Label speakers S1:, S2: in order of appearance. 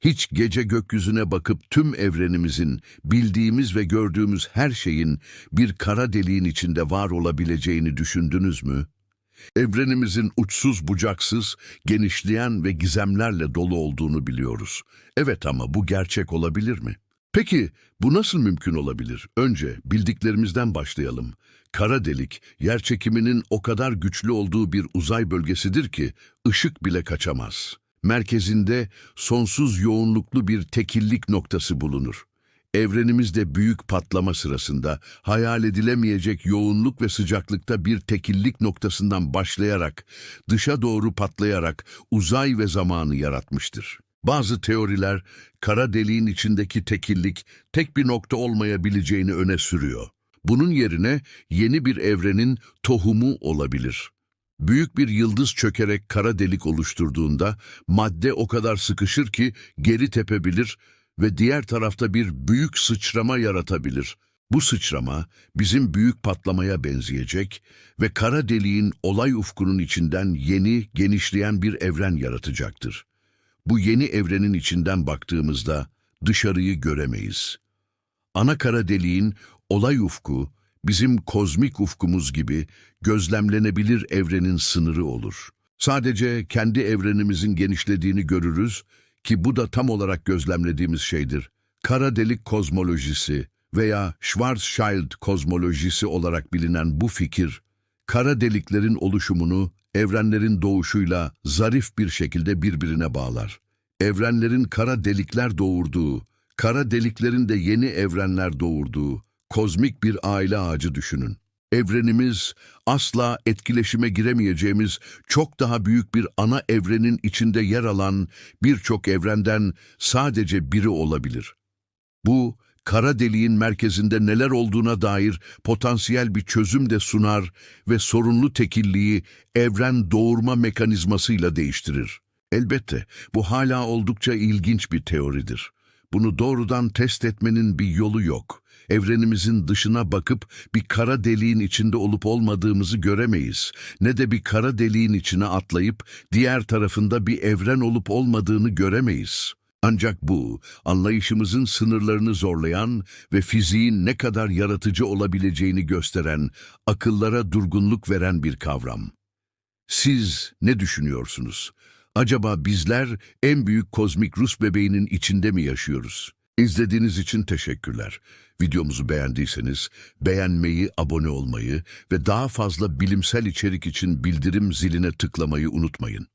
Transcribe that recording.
S1: Hiç gece gökyüzüne bakıp tüm evrenimizin, bildiğimiz ve gördüğümüz her şeyin bir kara deliğin içinde var olabileceğini düşündünüz mü? Evrenimizin uçsuz bucaksız, genişleyen ve gizemlerle dolu olduğunu biliyoruz. Evet ama bu gerçek olabilir mi? Peki bu nasıl mümkün olabilir? Önce bildiklerimizden başlayalım. Kara delik, yerçekiminin o kadar güçlü olduğu bir uzay bölgesidir ki ışık bile kaçamaz. Merkezinde sonsuz yoğunluklu bir tekillik noktası bulunur. Evrenimizde büyük patlama sırasında hayal edilemeyecek yoğunluk ve sıcaklıkta bir tekillik noktasından başlayarak dışa doğru patlayarak uzay ve zamanı yaratmıştır. Bazı teoriler kara deliğin içindeki tekillik tek bir nokta olmayabileceğini öne sürüyor. Bunun yerine yeni bir evrenin tohumu olabilir. Büyük bir yıldız çökerek kara delik oluşturduğunda madde o kadar sıkışır ki geri tepebilir ve diğer tarafta bir büyük sıçrama yaratabilir. Bu sıçrama bizim büyük patlamaya benzeyecek ve kara deliğin olay ufkunun içinden yeni, genişleyen bir evren yaratacaktır. Bu yeni evrenin içinden baktığımızda dışarıyı göremeyiz. Ana kara deliğin olay ufku, bizim kozmik ufkumuz gibi gözlemlenebilir evrenin sınırı olur. Sadece kendi evrenimizin genişlediğini görürüz ki bu da tam olarak gözlemlediğimiz şeydir. Kara delik kozmolojisi veya Schwarzschild kozmolojisi olarak bilinen bu fikir, kara deliklerin oluşumunu evrenlerin doğuşuyla zarif bir şekilde birbirine bağlar. Evrenlerin kara delikler doğurduğu, kara deliklerin de yeni evrenler doğurduğu kozmik bir aile ağacı düşünün. Evrenimiz asla etkileşime giremeyeceğimiz çok daha büyük bir ana evrenin içinde yer alan birçok evrenden sadece biri olabilir. Bu, kara deliğin merkezinde neler olduğuna dair potansiyel bir çözüm de sunar ve sorunlu tekilliği evren doğurma mekanizmasıyla değiştirir. Elbette bu hala oldukça ilginç bir teoridir. Bunu doğrudan test etmenin bir yolu yok. Evrenimizin dışına bakıp bir kara deliğin içinde olup olmadığımızı göremeyiz. Ne de bir kara deliğin içine atlayıp diğer tarafında bir evren olup olmadığını göremeyiz. Ancak bu, anlayışımızın sınırlarını zorlayan ve fiziğin ne kadar yaratıcı olabileceğini gösteren, akıllara durgunluk veren bir kavram. Siz ne düşünüyorsunuz? Acaba bizler en büyük kozmik Rus bebeğinin içinde mi yaşıyoruz? İzlediğiniz için teşekkürler. Videomuzu beğendiyseniz beğenmeyi, abone olmayı ve daha fazla bilimsel içerik için bildirim ziline tıklamayı unutmayın.